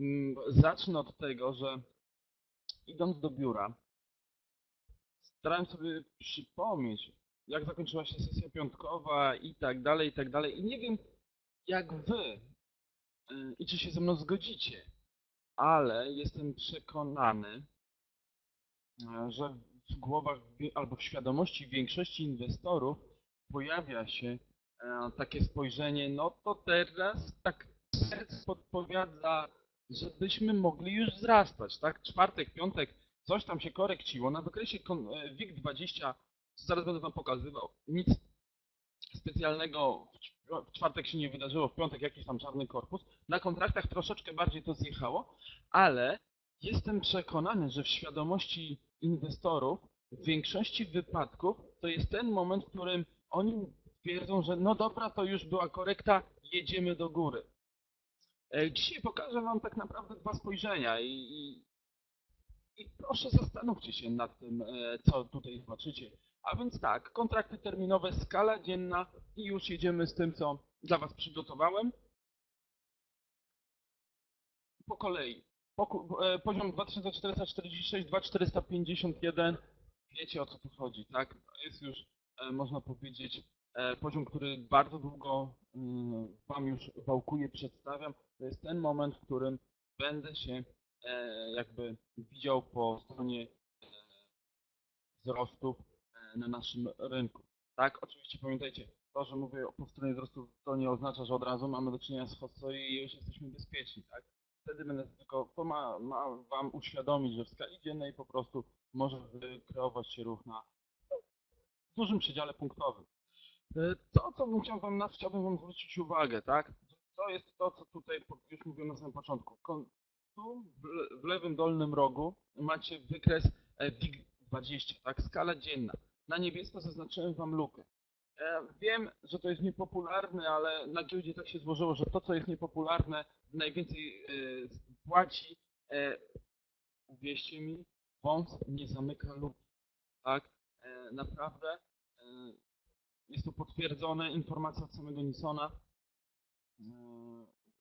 Mm, Zacznę od tego, że idąc do biura, starałem sobie przypomnieć, jak zakończyła się sesja piątkowa i tak dalej, i tak dalej. I nie wiem, jak wy y, i czy się ze mną zgodzicie, ale jestem przekonany, e, że w głowach albo w świadomości większości inwestorów pojawia się e, takie spojrzenie, no to teraz tak serce podpowiada, żebyśmy mogli już wzrastać, tak? Czwartek, piątek, coś tam się korekciło. Na wykresie e, WIG20, zaraz będę wam pokazywał, nic specjalnego w czwartek się nie wydarzyło, w piątek jakiś tam czarny korpus. Na kontraktach troszeczkę bardziej to zjechało, ale jestem przekonany, że w świadomości inwestorów w większości wypadków to jest ten moment, w którym oni twierdzą, że no dobra, to już była korekta, jedziemy do góry. E, Dzisiaj pokażę Wam tak naprawdę dwa spojrzenia i, i, i proszę zastanówcie się nad tym, e, co tutaj zobaczycie. A więc tak, kontrakty terminowe, skala dzienna i już jedziemy z tym, co dla Was przygotowałem. Po kolei. E, Poziom 2446, 2451. Wiecie o co tu chodzi, tak? Jest już, można powiedzieć, poziom, który bardzo długo mm, Wam już wałkuję, przedstawiam. To jest ten moment, w którym będę się e, jakby widział po stronie e, wzrostów e, na naszym rynku. Tak, oczywiście pamiętajcie, to, że mówię po stronie wzrostów, to nie oznacza, że od razu mamy do czynienia z hostoi i już jesteśmy bezpieczni, tak? Wtedy będę tylko, to ma, ma Wam uświadomić, że w skali dziennej po prostu może wykreować się ruch na dużym przedziale punktowym. E, To, co bym chciał wam, na, chciałbym Wam zwrócić uwagę, tak? To jest to, co tutaj już mówiłem na samym początku. Tu w, le- w lewym dolnym rogu macie wykres e, WIG20, tak? Skala dzienna. Na niebiesko zaznaczyłem Wam lukę. E, Wiem, że to jest niepopularne, ale na giełdzie tak się złożyło, że to, co jest niepopularne, najwięcej płaci. Uwierzcie mi, wąs nie zamyka luki. Tak? Naprawdę jest to potwierdzone, informacja od samego Nisona e,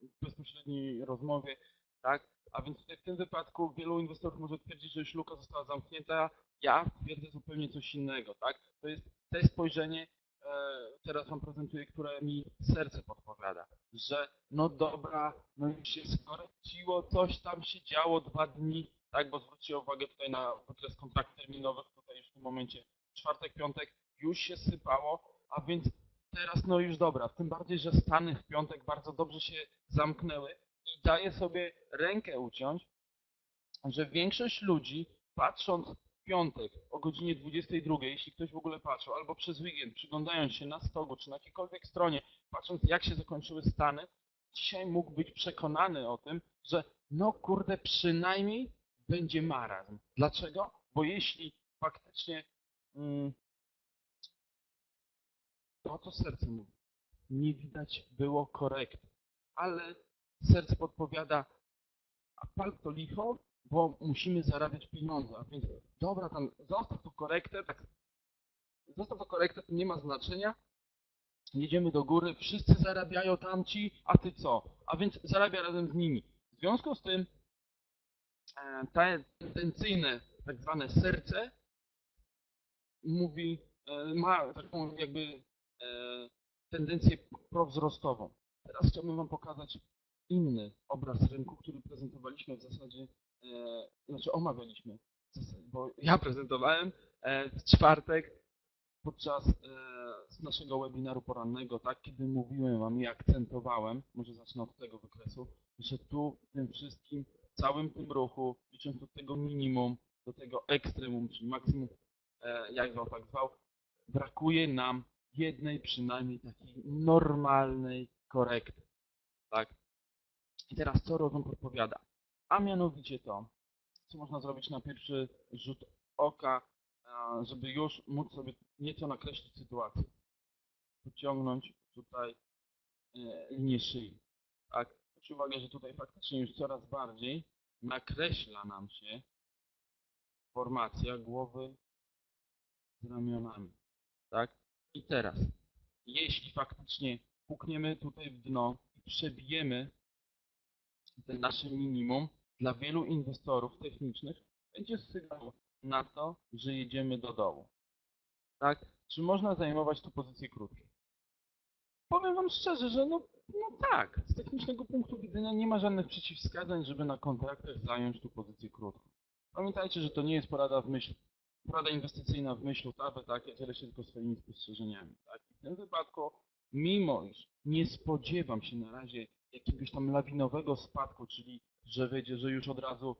w bezpośredniej rozmowie, tak? A więc tutaj w tym wypadku wielu inwestorów może twierdzić, że już luka została zamknięta. Ja twierdzę zupełnie coś innego, tak? To jest te spojrzenie, e, teraz Wam prezentuję, które mi serce podpowiada, że no dobra, no już się skorekciło, coś tam się działo dwa dni, tak? Bo zwróćcie uwagę tutaj na wykres kontrakt terminowych, tutaj już w tym momencie czwartek, piątek już się sypało, a więc teraz no już dobra, tym bardziej, że Stany w piątek bardzo dobrze się zamknęły i daję sobie rękę uciąć, że większość ludzi patrząc w piątek o godzinie 22, jeśli ktoś w ogóle patrzył, albo przez weekend przyglądając się na stogu czy na jakiejkolwiek stronie, patrząc jak się zakończyły Stany, dzisiaj mógł być przekonany o tym, że no kurde przynajmniej będzie marazm. Dlaczego? Bo jeśli faktycznie mm, to, co serce mówi, nie widać było korekty, ale serce podpowiada, a pal to licho, bo musimy zarabiać pieniądze, a więc dobra, tam zostaw tą korektę, tak, zostaw tą korektę, to nie ma znaczenia, jedziemy do góry, wszyscy zarabiają tamci, a ty co? A więc zarabia razem z nimi. W związku z tym e, te tendencyjne tak zwane serce mówi, e, ma taką jakby tendencję prowzrostową. Teraz chciałbym Wam pokazać inny obraz rynku, który prezentowaliśmy w zasadzie, e, znaczy omawialiśmy, bo ja prezentowałem e, w czwartek podczas e, naszego webinaru porannego, tak, kiedy mówiłem Wam i akcentowałem, może zacznę od tego wykresu, że tu w tym wszystkim, całym tym ruchu, licząc od tego minimum do tego ekstremum, czyli maksimum, e, jak Wam tak zwał, brakuje nam jednej przynajmniej takiej normalnej korekty. Tak? I teraz co rozum podpowiada? A mianowicie to, co można zrobić na pierwszy rzut oka, żeby już móc sobie nieco nakreślić sytuację. Pociągnąć tutaj e, linię szyi. Tak? Zwróćcie uwagę, że tutaj faktycznie już coraz bardziej nakreśla nam się formacja głowy z ramionami. Tak? I teraz, jeśli faktycznie pukniemy tutaj w dno i przebijemy ten nasze minimum dla wielu inwestorów technicznych będzie sygnał na to, że jedziemy do dołu. Tak? Czy można zajmować tu pozycje krótkie? Powiem Wam szczerze, że no, no tak, z technicznego punktu widzenia nie ma żadnych przeciwwskazań, żeby na kontraktach zająć tu pozycję krótką. Pamiętajcie, że to nie jest porada w myśl, porada inwestycyjna w myśl ustawy, tak, ja dzielę się tylko swoimi spostrzeżeniami, tak. W tym wypadku, mimo iż nie spodziewam się na razie jakiegoś tam lawinowego spadku, czyli że wyjdzie, że już od razu,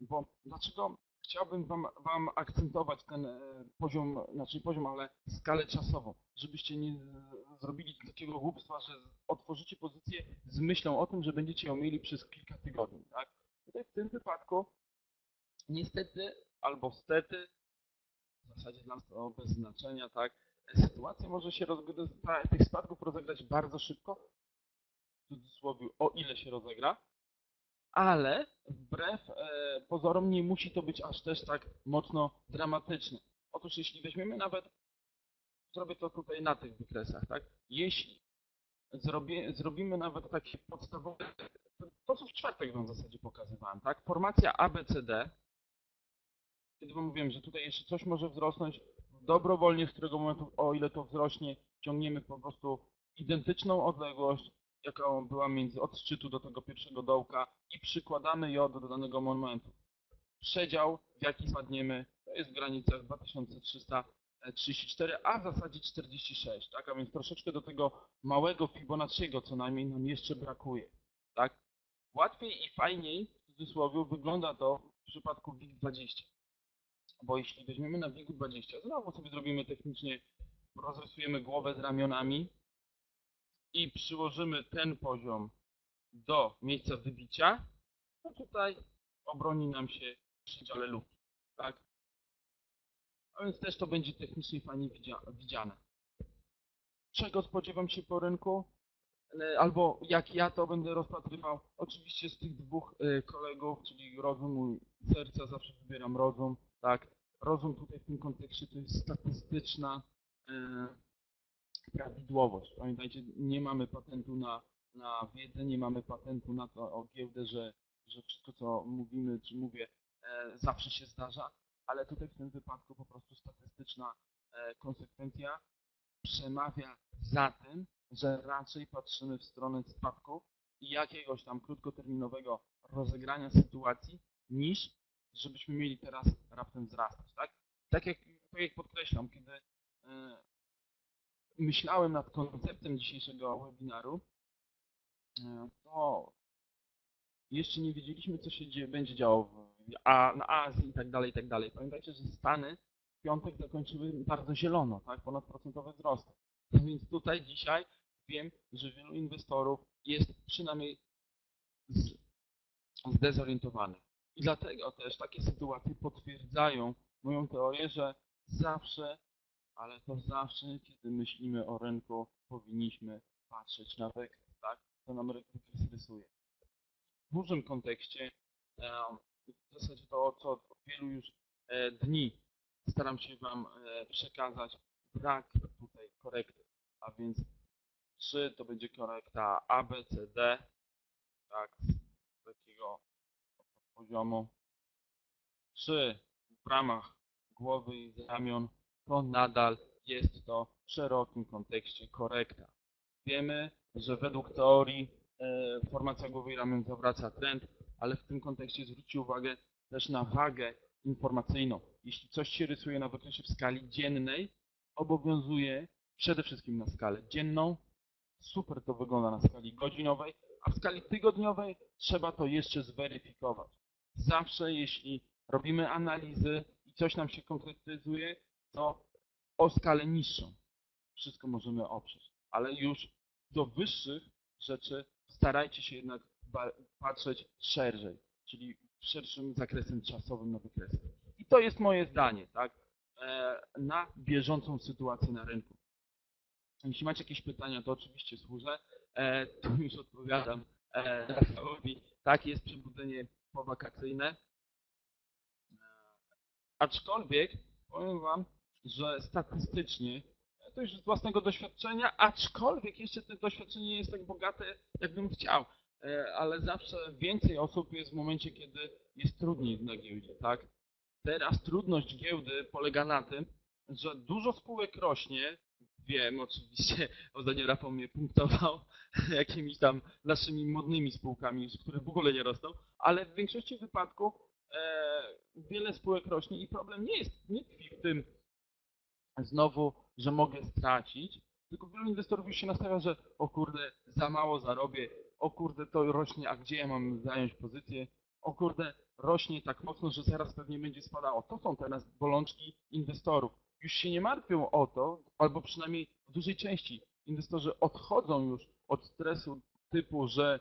bo dlaczego chciałbym wam, wam akcentować ten e, poziom, znaczy poziom, ale skalę czasową, żebyście nie z- zrobili takiego głupstwa, że otworzycie pozycję z myślą o tym, że będziecie ją mieli przez kilka tygodni, tak? Tutaj w tym wypadku niestety albo stety, dla to bez znaczenia, tak? Sytuacja może się rozgrywać, tych spadków rozegrać bardzo szybko, w cudzysłowie, o ile się rozegra, ale wbrew e, pozorom nie musi to być aż też tak mocno dramatyczne. Otóż jeśli weźmiemy nawet, zrobię to tutaj na tych wykresach, tak? Jeśli zrobię, zrobimy nawet takie podstawowe, to co w czwartek wam w zasadzie pokazywałem, tak? Formacja ABCD, wam mówiłem, że tutaj jeszcze coś może wzrosnąć, dobrowolnie z którego momentu, o ile to wzrośnie, ciągniemy po prostu identyczną odległość, jaka była między od szczytu do tego pierwszego dołka i przykładamy ją do danego momentu. Przedział, w jaki spadniemy, to jest w granicach 2334, a w zasadzie 46, tak? A więc troszeczkę do tego małego Fibonacciego co najmniej nam jeszcze brakuje, tak? Łatwiej i fajniej, w cudzysłowie, wygląda to w przypadku WIG20. Bo jeśli weźmiemy na WIG20, znowu sobie zrobimy technicznie, rozrysujemy głowę z ramionami, i przyłożymy ten poziom do miejsca wybicia, to tutaj obroni nam się przedziale luki, tak? A więc też to będzie technicznie fajnie widzia- widziane. Czego spodziewam się po rynku? E, Albo jak ja to będę rozpatrywał? Oczywiście z tych dwóch e, kolegów, czyli rozum i serca, zawsze wybieram rozum, tak? Rozum tutaj w tym kontekście to jest statystyczna e, prawidłowość. Pamiętajcie, nie mamy patentu na, na wiedzę, nie mamy patentu na to o giełdę, że, że wszystko co mówimy czy mówię e, zawsze się zdarza, ale tutaj w tym wypadku po prostu statystyczna e, konsekwencja przemawia za tym, że raczej patrzymy w stronę spadku i jakiegoś tam krótkoterminowego rozegrania sytuacji, niż żebyśmy mieli teraz raptem wzrastać, tak? Tak jak, tak jak podkreślam, kiedy e, myślałem nad konceptem dzisiejszego webinaru, e, to jeszcze nie wiedzieliśmy, co się dzieje, będzie działo w, a, na Azji i tak dalej, i tak dalej. Pamiętajcie, że Stany w piątek zakończyły bardzo zielono, tak, ponadprocentowe wzrosty. Więc tutaj dzisiaj wiem, że wielu inwestorów jest przynajmniej zdezorientowanych. I dlatego też takie sytuacje potwierdzają moją teorię, że zawsze ale to zawsze, kiedy myślimy o rynku, powinniśmy patrzeć na wykres, tak? Co nam wykres rysuje. W dużym kontekście, w zasadzie to, co od wielu już e, dni staram się Wam e, przekazać, brak tutaj korekty. A więc czy to będzie korekta A, B, C, D, tak, takiego poziomu, czy w ramach głowy i ramion to nadal jest to w szerokim kontekście korekta. Wiemy, że według teorii e, formacja głowy i ramion zawraca trend, ale w tym kontekście zwróćcie uwagę też na wagę informacyjną. Jeśli coś się rysuje na wykresie w skali dziennej, obowiązuje przede wszystkim na skalę dzienną. Super to wygląda na skali godzinowej, a w skali tygodniowej trzeba to jeszcze zweryfikować. Zawsze jeśli robimy analizy i coś nam się konkretyzuje, to o skalę niższą wszystko możemy oprzeć. Ale już do wyższych rzeczy starajcie się jednak patrzeć szerzej, czyli szerszym zakresem czasowym na wykresy. I to jest moje zdanie, tak? E, na bieżącą sytuację na rynku. Jeśli macie jakieś pytania, to oczywiście służę. E, tu już odpowiadam e, Rafałowi. Tak, jest przebudzenie powakacyjne. E, aczkolwiek powiem Wam, że statystycznie, to już z własnego doświadczenia, aczkolwiek jeszcze to doświadczenie nie jest tak bogate, jakbym chciał. e, ale zawsze więcej osób jest w momencie, kiedy jest trudniej na giełdzie, tak? Teraz trudność giełdy polega na tym, że dużo spółek rośnie. Wiem, oczywiście, ostatnio Rafał mnie punktował jakimiś tam naszymi modnymi spółkami, które w ogóle nie rosną, ale w większości wypadków e, wiele spółek rośnie i problem nie jest, nie tkwi w tym znowu, że mogę stracić, tylko wielu inwestorów już się nastawia, że o kurde, za mało zarobię, o kurde, to rośnie, a gdzie ja mam zająć pozycję, o kurde, rośnie tak mocno, że zaraz pewnie będzie spadało. To są teraz bolączki inwestorów. Już się nie martwią o to, albo przynajmniej w dużej części inwestorzy odchodzą już od stresu typu, że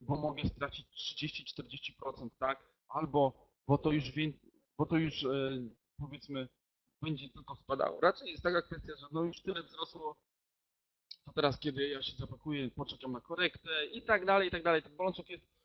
bo mogę stracić 30-40%, tak? Albo bo to już bo to już e, powiedzmy będzie tylko spadało. Raczej jest taka kwestia, że no już tyle wzrosło, to teraz kiedy ja się zapakuję, poczekam na korektę i tak dalej, i tak dalej. Tych bolączek jest